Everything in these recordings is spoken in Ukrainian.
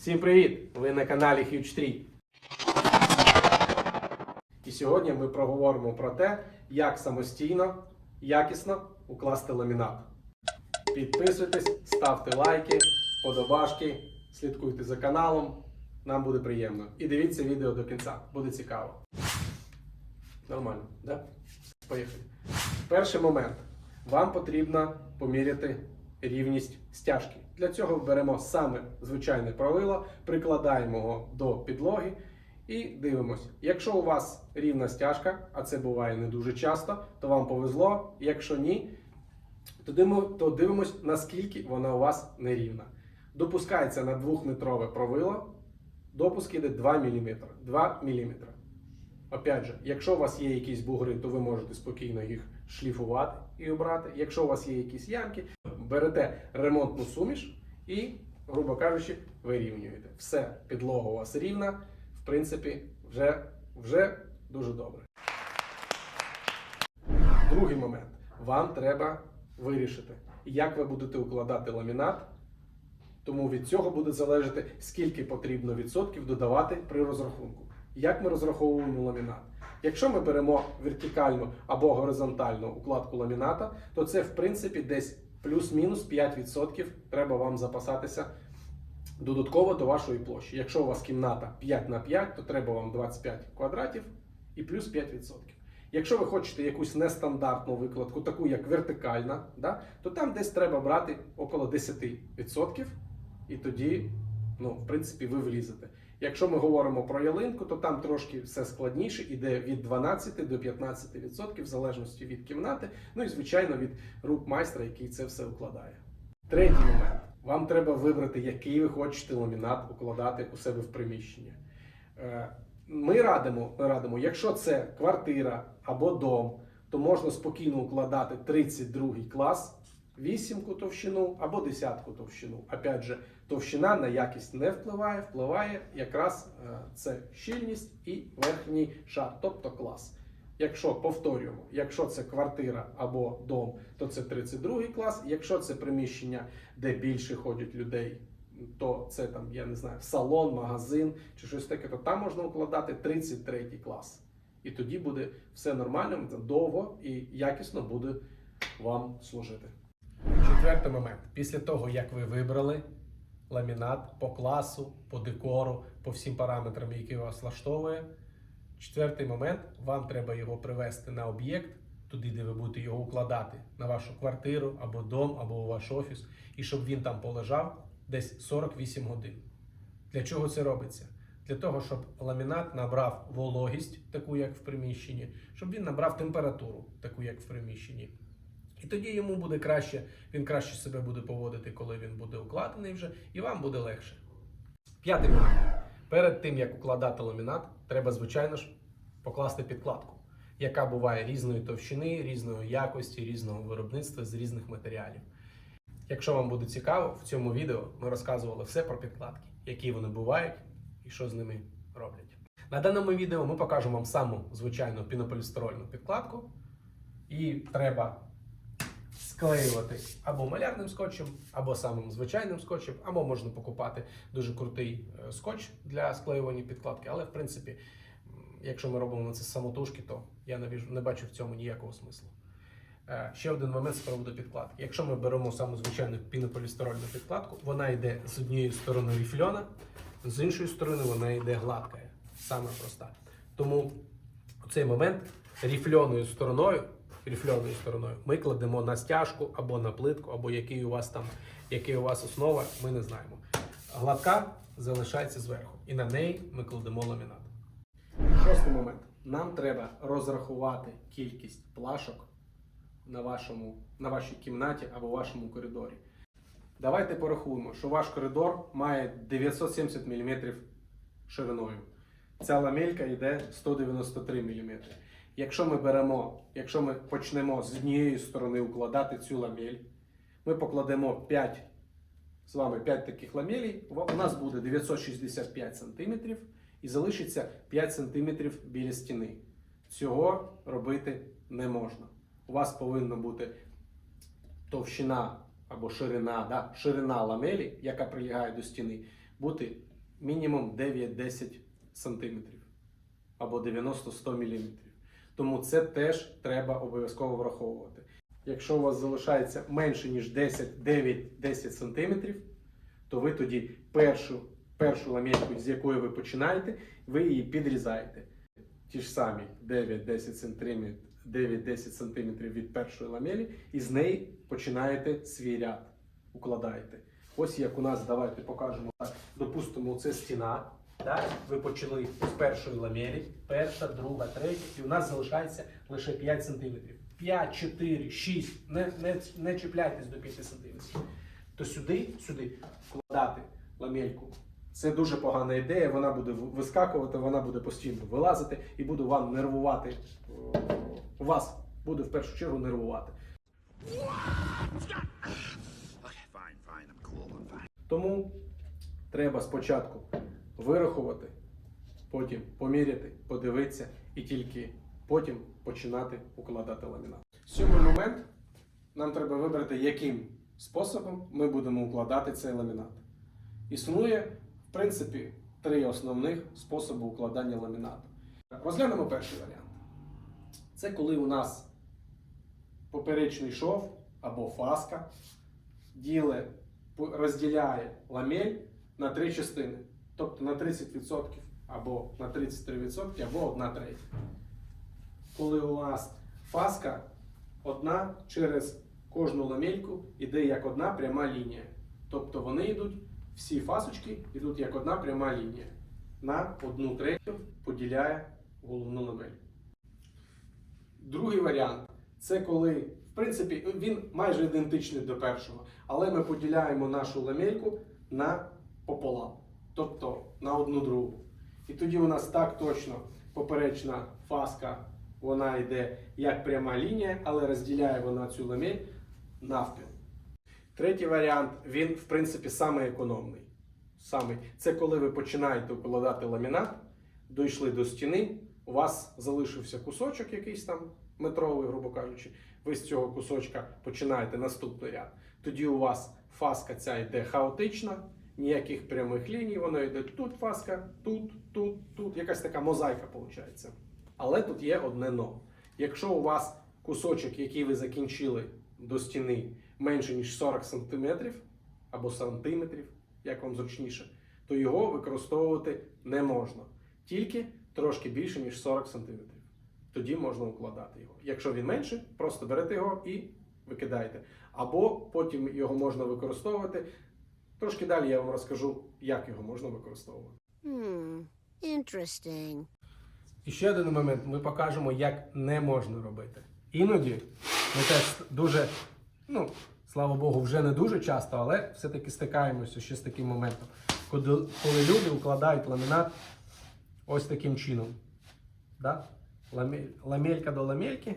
Всім привіт! Ви на каналі Huge 3. І сьогодні ми проговоримо про те, як самостійно, якісно укласти ламінат. Підписуйтесь, ставте лайки, вподобашки, слідкуйте за каналом. Нам буде приємно. І дивіться відео до кінця, буде цікаво. Нормально, да? Поїхали. Перший момент. Вам потрібно поміряти рівність стяжки. Для цього беремо саме звичайне правило, прикладаємо його до підлоги і дивимося. Якщо у вас рівна стяжка, а це буває не дуже часто, то вам повезло. Якщо ні, то дивимо- дивимось, наскільки вона у вас нерівна. Допускається на 2-метрове правило, допуск іде 2 мм. 2 мм. Опять же, якщо у вас є якісь бугри, то ви можете спокійно їх шліфувати і обрати. Якщо у вас є якісь ямки, берете ремонтну суміш і, грубо кажучи, вирівнюєте. Все, підлога у вас рівна, в принципі, вже, вже дуже добре. Другий момент. Вам треба вирішити, як ви будете укладати ламінат. Тому від цього буде залежати, скільки потрібно відсотків додавати при розрахунку. Як ми розраховуємо ламінат? Якщо ми беремо вертикальну або горизонтальну укладку ламіната, то це в принципі десь плюс-мінус 5% треба вам запасатися додатково до вашої площі. Якщо у вас кімната 5 на 5, то треба вам 25 квадратів і плюс 5%. Якщо ви хочете якусь нестандартну викладку, таку як вертикальна, да, то там десь треба брати около 10%, і тоді, ну, в принципі, ви влізете. Якщо ми говоримо про ялинку, то там трошки все складніше, іде від 12 до 15%, в залежності від кімнати, ну і звичайно від рук майстра, який це все укладає. Третій момент. Вам треба вибрати, який ви хочете ламінат укладати у себе в приміщенні. Е, Ми радимо, ми радимо, якщо це квартира або дом, то можна спокійно укладати 32 клас, вісімку товщину або десятку товщину. Опять же, товщина на якість не впливає, впливає якраз е, це щільність і верхній шар, тобто клас. Якщо повторюємо, якщо це квартира або дом, то це 32 клас. Якщо це приміщення, де більше ходять людей, то це там, я не знаю, салон, магазин чи щось таке, то там можна укладати 33 клас. І тоді буде все нормально, довго і якісно буде вам служити. Четвертий момент. Після того, як ви вибрали ламінат по класу, по декору, по всім параметрам, які вас влаштовує. Четвертий момент, вам треба його привезти на об'єкт, туди, де ви будете його укладати, на вашу квартиру або дом, або у ваш офіс, і щоб він там полежав десь 48 годин. Для чого це робиться? Для того, щоб ламінат набрав вологість, таку як в приміщенні, щоб він набрав температуру, таку як в приміщенні. І тоді йому буде краще, він краще себе буде поводити, коли він буде укладений вже, і вам буде легше. П'ятий момент. Перед тим, як укладати ламінат, треба, звичайно ж, покласти підкладку, яка буває різної товщини, різної якості, різного виробництва з різних матеріалів. Якщо вам буде цікаво, в цьому відео ми розказували все про підкладки, які вони бувають і що з ними роблять. На даному відео ми покажемо вам саму звичайну пінополістирольну підкладку. І треба склеювати або малярним скотчем, або самим звичайним скотчем, або можна покупати дуже крутий е, скотч для склеювання підкладки. Але в принципі, якщо ми робимо на це самотужки, то я не бачу, в цьому ніякого смислу. Е, Ще один момент з приводу підкладки. Якщо ми беремо саму звичайну пінополістирольну підкладку, вона йде з однієї сторони ріфльона, з іншої сторони вона йде гладка, саме проста. Тому у цей момент ріфльоною стороною, ріфльоною стороною ми кладемо на стяжку або на плитку, або який у вас там, який у вас основа, ми не знаємо. Гладка залишається зверху, і на неї ми кладемо ламінат. Шостий момент. Нам треба розрахувати кількість плашок на, вашому, на вашій кімнаті або вашому коридорі. Давайте порахуємо, що ваш коридор має 970 мм шириною. Ця ламелька йде 193 мм. Якщо ми беремо, якщо ми почнемо з однієї сторони укладати цю ламель, ми покладемо 5, з вами 5 таких ламелей, у нас буде 965 см і залишиться 5 см біля стіни. Цього робити не можна. У вас повинна бути товщина або ширина, да, ширина ламелі, яка прилягає до стіни, бути мінімум 9-10 см або 90-100 мм. Тому це теж треба обов'язково враховувати. Якщо у вас залишається менше ніж 10, 9-10 см, то ви тоді першу, першу ламельку, з якої ви починаєте, ви її підрізаєте. Ті ж самі 9-10 см, 9-10 см від першої ламелі, і з неї починаєте свій ряд, укладаєте. Ось як у нас, давайте покажемо так. Допустимо, це стіна. Так? Ви почали з першої ламелі, перша, друга, третя, і у нас залишається лише 5 см. 5, 4, 6, не, не, не чіпляйтесь до 5 см. То сюди, сюди вкладати ламельку. Це дуже погана ідея, вона буде вискакувати, вона буде постійно вилазити і буде вам нервувати. Вас буде в першу чергу нервувати. Тому треба спочатку вирахувати, потім поміряти, подивитися і тільки потім починати укладати ламінат. Сьомий момент нам треба вибрати, яким способом ми будемо укладати цей ламінат. Існує, в принципі, три основних способи укладання ламінату. Розглянемо перший варіант. Це коли у нас поперечний шов або фаска діле, розділяє ламель на три частини, тобто на 30% або на 33%, або 1 третя. Коли у вас фаска одна через кожну ламельку йде як одна пряма лінія. Тобто вони йдуть, всі фасочки йдуть як одна пряма лінія. На одну третю поділяє головну ламель. Другий варіант це коли, в принципі, він майже ідентичний до першого, але ми поділяємо нашу ламельку на пополам, тобто на одну другу. І тоді у нас так точно поперечна фаска, вона йде як пряма лінія, але розділяє вона цю ламель навпіл. Третій варіант, він, в принципі, самий економний. Самий. Це коли ви починаєте укладати ламінат, дійшли до стіни, у вас залишився кусочок якийсь там метровий, грубо кажучи. Ви з цього кусочка починаєте наступний ряд. Тоді у вас фаска ця йде хаотична, ніяких прямих ліній, воно йде тут фаска, тут, тут, тут. Якась така мозаїка виходить. Але тут є одне но. Якщо у вас кусочок, який ви закінчили до стіни, менше ніж 40 см або сантиметрів, як вам зручніше, то його використовувати не можна. Тільки трошки більше, ніж 40 см. Тоді можна укладати його. Якщо він менше, просто берете його і викидаєте. Або потім його можна використовувати. Трошки далі я вам розкажу, як його можна використовувати. Hmm. Interesting. І ще один момент ми покажемо, як не можна робити. Іноді ми теж дуже, ну, слава Богу, вже не дуже часто, але все-таки стикаємося ще з таким моментом. Коли, коли люди укладають ламінат ось таким чином. Да? Ламель, ламелька до ламельки.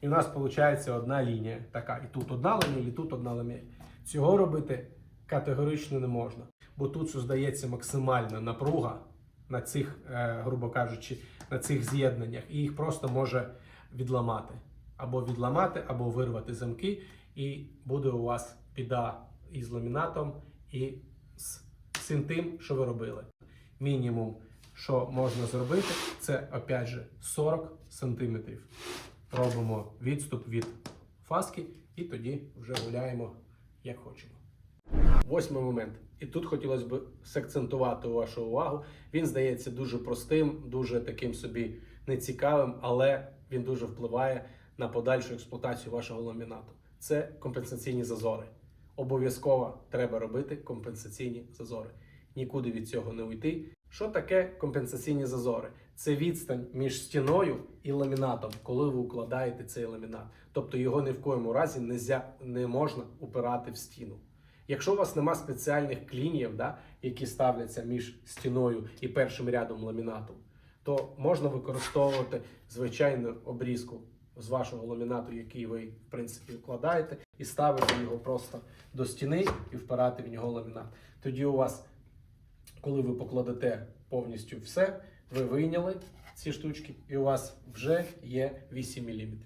І у нас виходить одна лінія. Така. І тут одна ламель, і тут одна ламель. Цього робити категорично не можна. Бо тут здається максимальна напруга на цих, е, грубо кажучи, на цих з'єднаннях, і їх просто може відламати. Або відламати, або вирвати замки, і буде у вас біда із ламінатом і з всім тим, що ви робили. Мінімум, що можна зробити, це опять же 40 сантиметрів. Робимо відступ від фаски і тоді вже гуляємо як хочемо. Восьмий момент. І тут хотілося б сакцентувати вашу увагу. Він здається дуже простим, дуже таким собі нецікавим, але він дуже впливає на подальшу експлуатацію вашого ламінату. Це компенсаційні зазори. Обов'язково треба робити компенсаційні зазори. Нікуди від цього не уйти. Що таке компенсаційні зазори? Це відстань між стіною і ламінатом, коли ви укладаєте цей ламінат. Тобто його ні в коєму разі не можна упирати в стіну. Якщо у вас нема спеціальних клінів, да, які ставляться між стіною і першим рядом ламінату, то можна використовувати звичайну обрізку з вашого ламінату, який ви в принципі вкладаєте, і ставити його просто до стіни і впирати в нього ламінат. Тоді у вас, коли ви покладете повністю все, ви вийняли ці штучки, і у вас вже є 8 мм.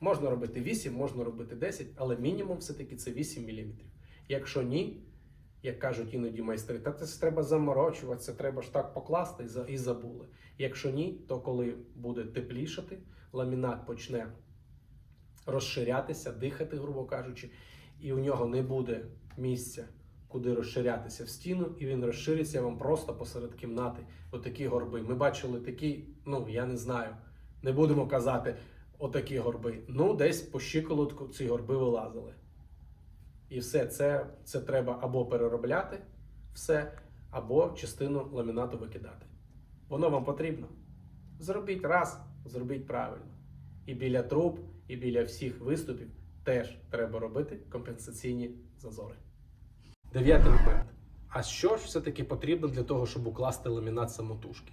Можна робити 8, можна робити 10, але мінімум все-таки це 8 мм. Якщо ні, як кажуть іноді майстри, та це треба заморочуватися, треба ж так покласти і забули. Якщо ні, то коли буде теплішати, ламінат почне розширятися, дихати, грубо кажучи, і у нього не буде місця, куди розширятися в стіну, і він розшириться вам просто посеред кімнати. Отакі горби. Ми бачили такі, ну я не знаю, не будемо казати отакі горби. Ну, десь по щиколотку ці горби вилазили. І все це, це треба або переробляти все, або частину ламінату викидати. Воно вам потрібно. Зробіть раз, зробіть правильно. І біля труб, і біля всіх виступів теж треба робити компенсаційні зазори. Дев'ятий момент. А що ж все-таки потрібно для того, щоб укласти ламінат самотужки?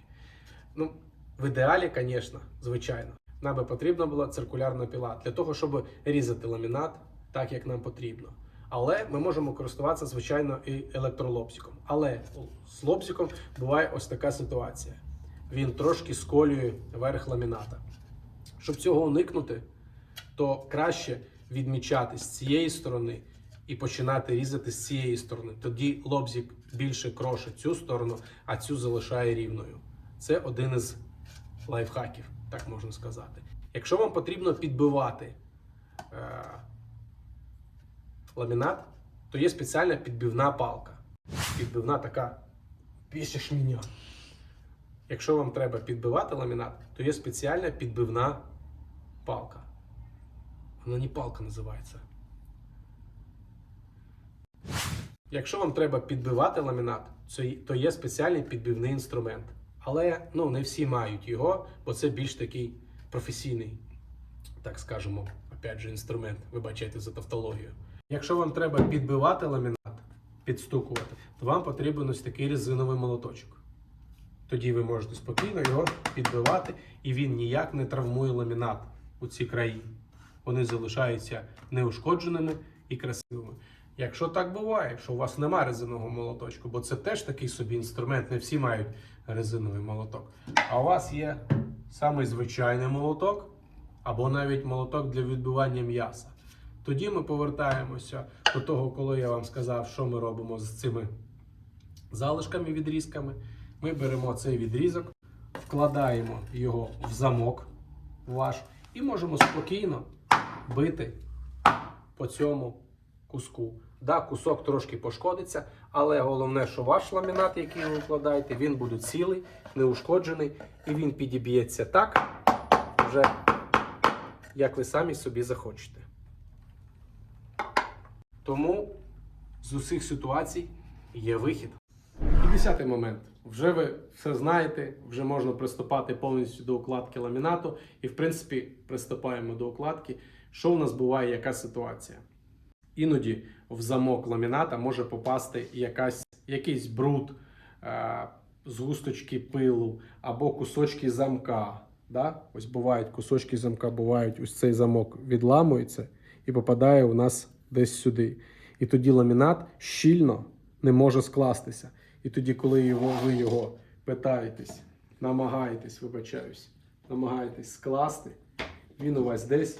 Ну, в ідеалі, звісно, звичайно, нам би потрібна була циркулярна піла для того, щоб різати ламінат так, як нам потрібно. Але ми можемо користуватися, звичайно, і електролобзиком. Але з лобзиком буває ось така ситуація. Він трошки сколює верх ламіната. Щоб цього уникнути, то краще відмічати з цієї сторони і починати різати з цієї сторони. Тоді лобзик більше крошить цю сторону, а цю залишає рівною. Це один із лайфхаків, так можна сказати. Якщо вам потрібно підбивати е, ламінат, то є спеціальна підбивна палка. Підбивна така більше шміня. Якщо вам треба підбивати ламінат, то є спеціальна підбивна палка. Вона не палка називається. Якщо вам треба підбивати ламінат, то є спеціальний підбивний інструмент. Але ну, не всі мають його, бо це більш такий професійний, так скажемо, опять же, інструмент. Вибачайте за тавтологію. Якщо вам треба підбивати ламінат, підстукувати, то вам потрібен ось такий резиновий молоточок. Тоді ви можете спокійно його підбивати, і він ніяк не травмує ламінат у ці краї. Вони залишаються неушкодженими і красивими. Якщо так буває, що у вас немає резинового молоточку, бо це теж такий собі інструмент, не всі мають резиновий молоток. А у вас є самий звичайний молоток, або навіть молоток для відбивання м'яса. Тоді ми повертаємося до того, коли я вам сказав, що ми робимо з цими залишками, відрізками. Ми беремо цей відрізок, вкладаємо його в замок ваш і можемо спокійно бити по цьому куску. Да, кусок трошки пошкодиться, але головне, що ваш ламінат, який ви вкладаєте, він буде цілий, неушкоджений, і він підіб'ється так, вже як ви самі собі захочете. Тому з усіх ситуацій є вихід. І десятий момент. Вже ви все знаєте, вже можна приступати повністю до укладки ламінату. І, в принципі, приступаємо до укладки. Що у нас буває, яка ситуація? Іноді в замок ламіната може попасти якась, якийсь бруд, е, згусточки пилу або кусочки замка. Да? Ось бувають кусочки замка, бувають, ось цей замок відламується і попадає у нас десь сюди. І тоді ламінат щільно не може скластися. І тоді, коли його, ви його питаєтесь, намагаєтесь, вибачаюсь, намагаєтесь скласти, він у вас десь,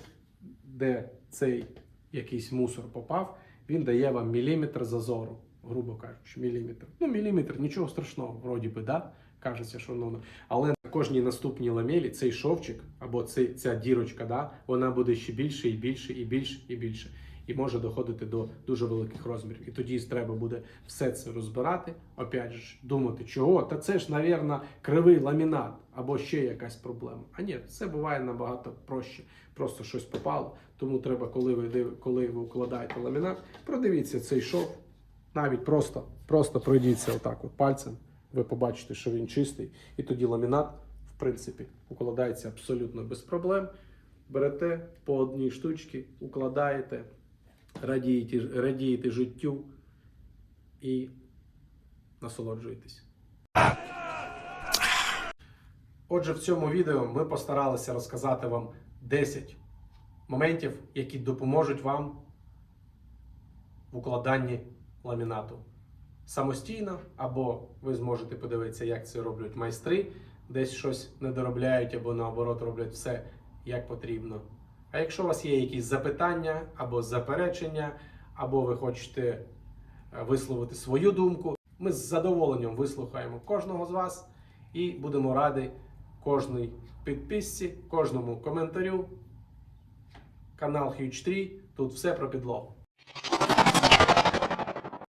де цей якийсь мусор попав, він дає вам міліметр зазору, грубо кажучи, міліметр. Ну, міліметр, нічого страшного, вроді би, да? кажеться, що воно. Але на кожній наступній ламелі цей шовчик або цей, ця дірочка, да, вона буде ще більше і більше, і більше, і більше. І може доходити до дуже великих розмірів. І тоді треба буде все це розбирати. Опять же, думати, чого? Та це ж, навірно, кривий ламінат або ще якась проблема. А ні, це буває набагато проще. Просто щось попало. Тому треба, коли ви коли ви укладаєте ламінат, продивіться цей шов. Навіть просто, просто пройдіться отак от пальцем. Ви побачите, що він чистий, і тоді ламінат, в принципі, укладається абсолютно без проблем. Берете по одній штучці, укладаєте, радієте, радієте життю і насолоджуєтесь. Отже, в цьому відео ми постаралися розказати вам 10 моментів, які допоможуть вам в укладанні ламінату самостійно, або ви зможете подивитися, як це роблять майстри, десь щось не доробляють, або наоборот роблять все як потрібно. А якщо у вас є якісь запитання або заперечення, або ви хочете е, висловити свою думку. Ми з задоволенням вислухаємо кожного з вас і будемо раді кожній підписці, кожному коментарю. Канал Huge 3, тут все про підлогу.